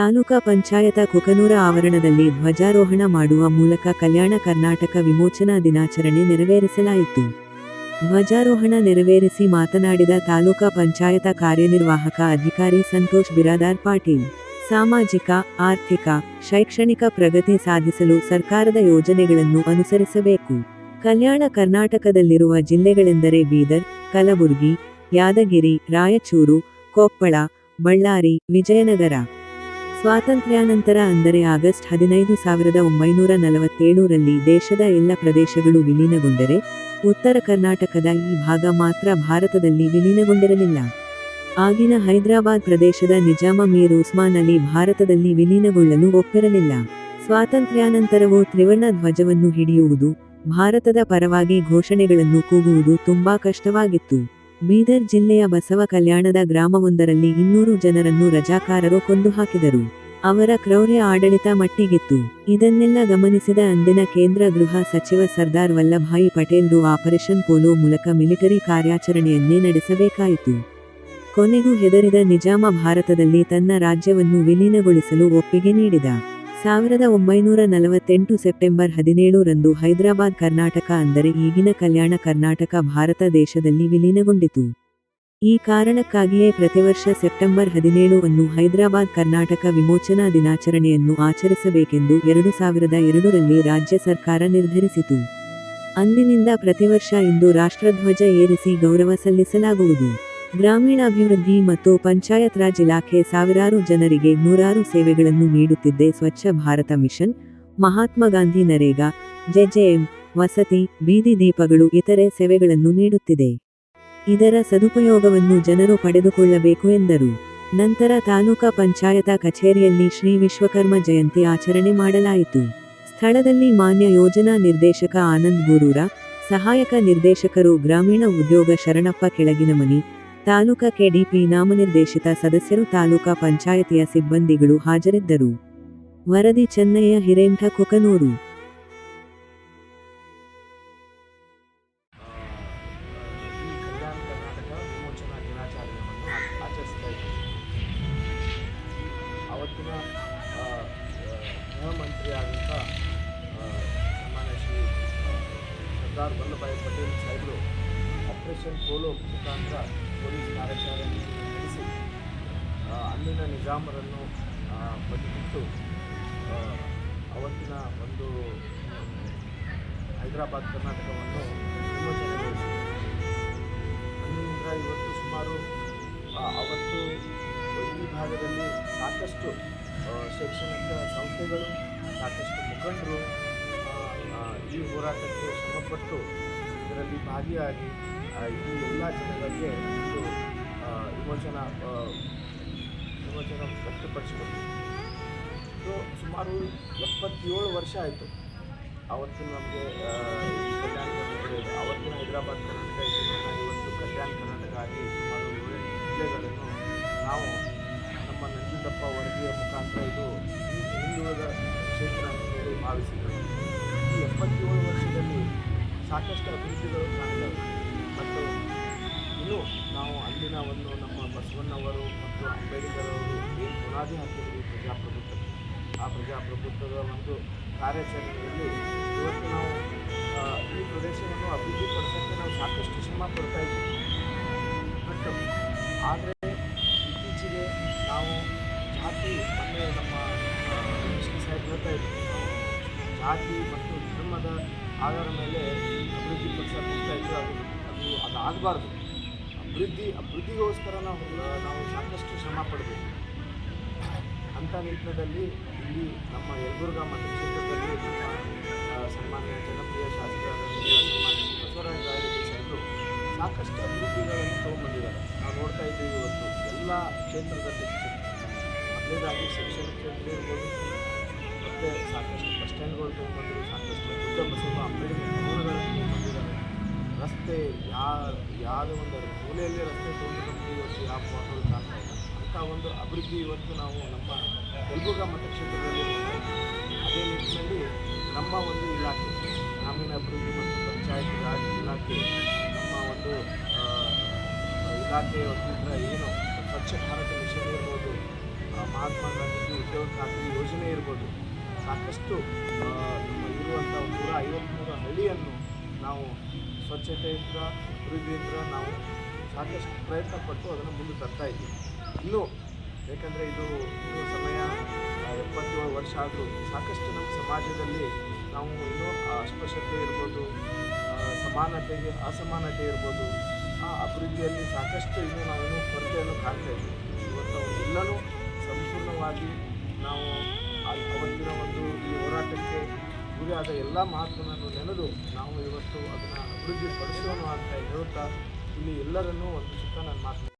ತಾಲೂಕಾ ಪಂಚಾಯತ ಕುಕನೂರ ಆವರಣದಲ್ಲಿ ಧ್ವಜಾರೋಹಣ ಮಾಡುವ ಮೂಲಕ ಕಲ್ಯಾಣ ಕರ್ನಾಟಕ ವಿಮೋಚನಾ ದಿನಾಚರಣೆ ನೆರವೇರಿಸಲಾಯಿತು. ಧ್ವಜಾರೋಹಣ ನೆರವೇರಿಸಿ ಮಾತನಾಡಿದ ತಾಲೂಕಾ ಪಂಚಾಯತ ಕಾರ್ಯನಿರ್ವಾಹಕ ಅಧಿಕಾರಿ ಸಂತೋಷ್ ಬಿರಾದಾರ್ ಪಾಟೀಲ್, ಸಾಮಾಜಿಕ, ಆರ್ಥಿಕ, ಶೈಕ್ಷಣಿಕ ಪ್ರಗತಿ ಸಾಧಿಸಲು ಸರ್ಕಾರದ ಯೋಜನೆಗಳನ್ನು ಅನುಸರಿಸಬೇಕು. ಕಲ್ಯಾಣ ಕರ್ನಾಟಕದಲ್ಲಿರುವ ಜಿಲ್ಲೆಗಳೆಂದರೆ ಬೀದರ್, ಕಲಬುರಗಿ, ಯಾದಗಿರಿ, ರಾಯಚೂರು, ಕೊಪ್ಪಳ, ಬಳ್ಳಾರಿ, ವಿಜಯನಗರ. ಸ್ವಾತಂತ್ರ್ಯಾನಂತರ ಅಂದರೆ ಆಗಸ್ಟ್ ಹದಿನೈದು ಸಾವಿರದ ಒಂಬೈನೂರ ನಲವತ್ತೇಳರಲ್ಲಿ ದೇಶದ ಎಲ್ಲ ಪ್ರದೇಶಗಳು ವಿಲೀನಗೊಂಡರೆ, ಉತ್ತರ ಕರ್ನಾಟಕದ ಈ ಭಾಗ ಮಾತ್ರ ಭಾರತದಲ್ಲಿ ವಿಲೀನಗೊಂಡಿರಲಿಲ್ಲ. ಆಗಿನ ಹೈದರಾಬಾದ್ ಪ್ರದೇಶದ ನಿಜಾಮ ಮೀರ್ ಉಸ್ಮಾನ್ ಅಲಿ ಭಾರತದಲ್ಲಿ ವಿಲೀನಗೊಳ್ಳಲು ಒಪ್ಪಿರಲಿಲ್ಲ. ಸ್ವಾತಂತ್ರ್ಯಾನಂತರವೂ ತ್ರಿವರ್ಣ ಧ್ವಜವನ್ನು ಹಿಡಿಯುವುದು, ಭಾರತದ ಪರವಾಗಿ ಘೋಷಣೆಗಳನ್ನು ಕೂಗುವುದು ತುಂಬಾ ಕಷ್ಟವಾಗಿತ್ತು. ಬೀದರ್ ಜಿಲ್ಲೆಯ ಬಸವ ಕಲ್ಯಾಣದ ಗ್ರಾಮವೊಂದರಲ್ಲಿ ಇನ್ನೂರು ಜನರನ್ನು ರಜಾಕಾರರು ಕೊಂದು ಹಾಕಿದರು ಅವರ ಕ್ರೌರ್ಯ ಆಡಳಿತ ಮಟ್ಟಿಗಿತ್ತು. ಇದನ್ನೆಲ್ಲ ಗಮನಿಸಿದ ಅಂದಿನ ಕೇಂದ್ರ ಗೃಹ ಸಚಿವ ಸರ್ದಾರ್ ವಲ್ಲಭಾಯಿ ಪಟೇಲ್ರು ಆಪರೇಷನ್ ಪೋಲೋ ಮೂಲಕ ಮಿಲಿಟರಿ ಕಾರ್ಯಾಚರಣೆಯನ್ನೇ ನಡೆಸಬೇಕಾಯಿತು. ಕೊನೆಗೂ ಹೆದರಿದ ನಿಜಾಮ ಭಾರತದಲ್ಲಿ ತನ್ನ ರಾಜ್ಯವನ್ನು ವಿಲೀನಗೊಳಿಸಲು ಒಪ್ಪಿಗೆ ನೀಡಿದ. ಸಾವಿರದ ಒಂಬೈನೂರ ನಲವತ್ತೆಂಟು ಸೆಪ್ಟೆಂಬರ್ ಹದಿನೇಳು ರಂದು ಹೈದರಾಬಾದ್ ಕರ್ನಾಟಕ ಅಂದರೆ ಈಗಿನ ಕಲ್ಯಾಣ ಕರ್ನಾಟಕ ಭಾರತ ದೇಶದಲ್ಲಿ ವಿಲೀನಗೊಂಡಿತು. ಈ ಕಾರಣಕ್ಕಾಗಿಯೇ ಪ್ರತಿವರ್ಷ ಸೆಪ್ಟೆಂಬರ್ ಹದಿನೇಳು ಅನ್ನು ಹೈದರಾಬಾದ್ ಕರ್ನಾಟಕ ವಿಮೋಚನಾ ದಿನಾಚರಣೆಯನ್ನು ಆಚರಿಸಬೇಕೆಂದು ಎರಡು ಸಾವಿರದ ಎರಡರಲ್ಲಿ ರಾಜ್ಯ ಸರ್ಕಾರ ನಿರ್ಧರಿಸಿತು. ಅಂದಿನಿಂದ ಪ್ರತಿವರ್ಷ ಇಂದು ರಾಷ್ಟ್ರಧ್ವಜ ಏರಿಸಿ ಗೌರವ ಸಲ್ಲಿಸಲಾಗುವುದು. ಗ್ರಾಮೀಣಾಭಿವೃದ್ಧಿ ಮತ್ತು ಪಂಚಾಯತ್ ರಾಜ್ ಇಲಾಖೆ ಸಾವಿರಾರು ಜನರಿಗೆ ನೂರಾರು ಸೇವೆಗಳನ್ನು ನೀಡುತ್ತಿದ್ದೆ ಸ್ವಚ್ಛ ಭಾರತ ಮಿಷನ್, ಮಹಾತ್ಮ ಗಾಂಧಿ ನರೇಗಾ, ಜೆಜೆಎಂ, ವಸತಿ, ಬೀದಿ ದೀಪಗಳು, ಇತರೆ ಸೇವೆಗಳನ್ನು ನೀಡುತ್ತಿದೆ. ಇದರ ಸದುಪಯೋಗವನ್ನು ಜನರು ಪಡೆದುಕೊಳ್ಳಬೇಕು ಎಂದರು. ನಂತರ ತಾಲೂಕಾ ಪಂಚಾಯತ ಕಚೇರಿಯಲ್ಲಿ ಶ್ರೀ ವಿಶ್ವಕರ್ಮ ಜಯಂತಿ ಆಚರಣೆ ಮಾಡಲಾಯಿತು. ಸ್ಥಳದಲ್ಲಿ ಮಾನ್ಯ ಯೋಜನಾ ನಿರ್ದೇಶಕ ಆನಂದ್ ಗೂರೂರ, ಸಹಾಯಕ ನಿರ್ದೇಶಕರು ಗ್ರಾಮೀಣ ಉದ್ಯೋಗ ಶರಣಪ್ಪ ಕೆಳಗಿನಮನಿ, ತಾಲೂಕಾ ಕೆಡಿಪಿ ನಾಮನಿರ್ದೇಶಿತ ಸದಸ್ಯರು ತಾಲೂಕಾ ಪಂಚಾಯತಿಯ ಸಿಬ್ಬಂದಿಗಳು ಹಾಜರಿದ್ದರು. ವರದಿ ಚೆನ್ನಯ್ಯ ಹಿರೇಂಠ ಕುಕನೂರು. ಆದಂಥ ಸನ್ಮಾನ್ಯ ಶ್ರೀ ಸರ್ದಾರ್ ವಲ್ಲಭಾಯಿ ಪಟೇಲ್ ಸಾಹೇಬರು ಆಪರೇಷನ್ ಪೋಲೋ ಮುಖಾಂತರ ಪೊಲೀಸ್ ಕಾರ್ಯಾಚರಣೆ ನಡೆಸಿ ಅಲ್ಲಿನ ನಿಜಾಮರನ್ನು ಆ, ಅವತ್ತಿನ ಒಂದು ಹೈದರಾಬಾದ್ ಕರ್ನಾಟಕವನ್ನು ಅಂದಿನಿಂದ ಇವತ್ತು ಸುಮಾರು ಅವತ್ತು ಈ ಭಾಗದಲ್ಲಿ ಸಾಕಷ್ಟು ಶೈಕ್ಷಣಿಕ ಸಂಸ್ಥೆಗಳು ಸಾಕಷ್ಟು ಮುಖಂಡರು ಈ ಹೋರಾಟಕ್ಕೆ ಶ್ರಮಪಟ್ಟು ಇದರಲ್ಲಿ ಭಾಗಿಯಾಗಿ ಈ ಎಲ್ಲ ಜನಗಳಿಗೆ ಒಂದು ವಿಮೋಚನ ವಿಮೋಚನ ವ್ಯಕ್ತಪಡಿಸಿಕೊಂಡು ಸೊ, ಸುಮಾರು ಎಪ್ಪತ್ತೇಳು ವರ್ಷ ಆಯಿತು. ಅವತ್ತು ನಮಗೆ ಕಲ್ಯಾಣ ಕರ್ನಾಟಕ ಹೈದರಾಬಾದ್ ಕರ್ನಾಟಕ, ಇವತ್ತು ಕಲ್ಯಾಣ ಕರ್ನಾಟಕ ಆಗಿ ಸುಮಾರು ಏಳೆಂಟು ಜಿಲ್ಲೆಗಳನ್ನು ನಾವು ನಂಜುಂಡಪ್ಪ ವರದಿಯ ಮುಖಾಂತರ ಇದು ಹಿಂದುಳಿದ ಕ್ಷೇತ್ರ ಎಂದು ಭಾವಿಸಿದರು. ಈ ಎಪ್ಪತ್ತೇಳು ವರ್ಷದಲ್ಲಿ ಸಾಕಷ್ಟು ಅಭಿವೃದ್ಧಿಗಳು ಕಾಣಿದವು ಮತ್ತು ಇನ್ನು ನಾವು ಅಲ್ಲಿನ ಒಂದು ನಮ್ಮ ಬಸವಣ್ಣವರು ಮತ್ತು ಅಂಬೇಡ್ಕರ್ ಅವರು ಏನು ಬುನಾದಿ ಹಾಕಿದ್ರು ಪ್ರಜಾಪ್ರಭುತ್ವಕ್ಕೆ ಆ ಪ್ರಜಾಪ್ರಭುತ್ವದ ಒಂದು ಕಾರ್ಯಾಚರಣೆಯಲ್ಲಿ ಇವತ್ತು ನಾವು ಈ ಪ್ರದೇಶವನ್ನು ಅಭಿವೃದ್ಧಿಪಡಿಸೋಕ್ಕೆ ನಾವು ಸಾಕಷ್ಟು ಶ್ರಮ ಪಡ್ತಾ ಇದ್ದೀವಿ. ಜಾತಿ ಮತ್ತು ಧರ್ಮದ ಆಧಾರ ಮೇಲೆ ಅಭಿವೃದ್ಧಿಪಡಿಸಕ್ಕೆ ಹೋಗ್ತಾ ಇದ್ದರೆ ಅದು ಅದು ಅದು ಆಗಬಾರ್ದು ಅಭಿವೃದ್ಧಿ ಅಭಿವೃದ್ಧಿಗೋಸ್ಕರ ನಾವು ನಾವು ಸಾಕಷ್ಟು ಶ್ರಮ ಪಡಬೇಕು. ಅಂಥ ನಿಟ್ಟಿನಲ್ಲಿ ಇಲ್ಲಿ ನಮ್ಮ ಯಲಬುರ್ಗಾ ಮತಕ್ಷೇತ್ರದಲ್ಲಿ ನಮ್ಮ ಆ, ಸನ್ಮಾನ್ಯ ಜನಪ್ರಿಯ ಶ್ರೀ ಬಸವರಾಜ ರಾಯರೆಡ್ಡಿ ಸಾಕಷ್ಟು ಅಭಿವೃದ್ಧಿಗಳನ್ನು ತೊಗೊಂಡ್ಬಂದಿದ್ದಾರೆ. ನಾವು ನೋಡ್ತಾ ಇದ್ದೀವಿ ಇವತ್ತು ಎಲ್ಲ ಕ್ಷೇತ್ರದಲ್ಲಿ ಅದೇ ಶಿಕ್ಷಣ ಕ್ಷೇತ್ರ ಇರ್ಬೋದು ಮತ್ತು ಸಾಕಷ್ಟು ಬಸ್ ಸ್ಟ್ಯಾಂಡ್ಗಳು ತೊಗೊಂಬಂದರು ಸಾಕಷ್ಟು ಬುದ್ಧ ಸ್ವಲ್ಪ ಅಂಬೇಡ್ಕರ್ ಭವನಗಳನ್ನು ಬಂದಿದ್ದಾರೆ ರಸ್ತೆ ಯಾವ ಯಾವುದೇ ಒಂದು ಮೂಲೆಯಲ್ಲಿ ರಸ್ತೆ ತೊಗೊಂಡು ಇವತ್ತು ಯಾವ ಭಾಗಗಳು ಕಾಣ್ತಾ ಇಲ್ಲ. ಅಂಥ ಒಂದು ಅಭಿವೃದ್ಧಿ ಇವತ್ತು ನಾವು ನಮ್ಮ ತೆಲುಗು ಮತಕ್ಷೇತ್ರದಲ್ಲಿ ಕ್ಷೇತ್ರದಲ್ಲಿ ಅದೇ ನಿಟ್ಟಿನಲ್ಲಿ ನಮ್ಮ ಒಂದು ಇಲಾಖೆ ಗ್ರಾಮೀಣ ಅಭಿವೃದ್ಧಿ ಮತ್ತು ಪಂಚಾಯತ್ ರಾಜ್ ಇಲಾಖೆ ನಮ್ಮ ಒಂದು ಆ, ಇಲಾಖೆಯ ವತಿಯಿಂದ ಏನು ಸ್ವಚ್ಛ ಭಾರತ ಮಿಷನ್ ಇರ್ಬೋದು ಮಹಾತ್ಮ ಗಾಂಧೀಜಿ ಉದ್ಯೋಗ ಖಾತ್ರಿ ಯೋಜನೆ ಇರ್ಬೋದು ಸಾಕಷ್ಟು ಇರುವಂಥ ನೂರ ಐವತ್ತ್ಮೂರು ಹಳ್ಳಿಯನ್ನು ನಾವು ಸ್ವಚ್ಛತೆಯಿಂದ, ಅಭಿವೃದ್ಧಿಯಿಂದ ನಾವು ಸಾಕಷ್ಟು ಪ್ರಯತ್ನ ಪಟ್ಟು ಅದನ್ನು ಮುಂದೆ ತರ್ತಾ ಇದ್ದೀವಿ. ಇನ್ನೂ ಯಾಕಂದರೆ ಇದು ಸಮಯ ಎಪ್ಪತ್ತೇಳು ವರ್ಷ ಆದರೂ ಸಾಕಷ್ಟು ನಮ್ಮ ಸಮಾಜದಲ್ಲಿ ನಾವು ಇನ್ನೂ ಅಸ್ಪೃಶ್ಯತೆ ಇರ್ಬೋದು ಸಮಾನತೆಗೆ ಅಸಮಾನತೆ ಇರ್ಬೋದು, ಆ ಅಭಿವೃದ್ಧಿಯಲ್ಲಿ ಸಾಕಷ್ಟು ಇನ್ನೂ ನಾವು ಇನ್ನೂ ಕೊರತೆಯನ್ನು ಕಾಣ್ತಾ ಇದ್ದೀವಿ. ಇವತ್ತು ಎಲ್ಲನೂ ಸಂಪೂರ್ಣವಾಗಿ ನಾವು ಅವತ್ತಿನ ಒಂದು ಈ ಹೋರಾಟಕ್ಕೆ ಗುರಿಯಾದ ಎಲ್ಲ ಮಹತ್ವವನ್ನು ನೆನೆದು ನಾವು ಇವತ್ತು ಅದನ್ನು ಅಭಿವೃದ್ಧಿ ಪಡಿಸೋಣ ಅಂತ ಹೇಳುತ್ತಾ ಇಲ್ಲಿ ಎಲ್ಲರನ್ನೂ ಒಂದು ಸುತ್ತ ನಾನು ಮಾತು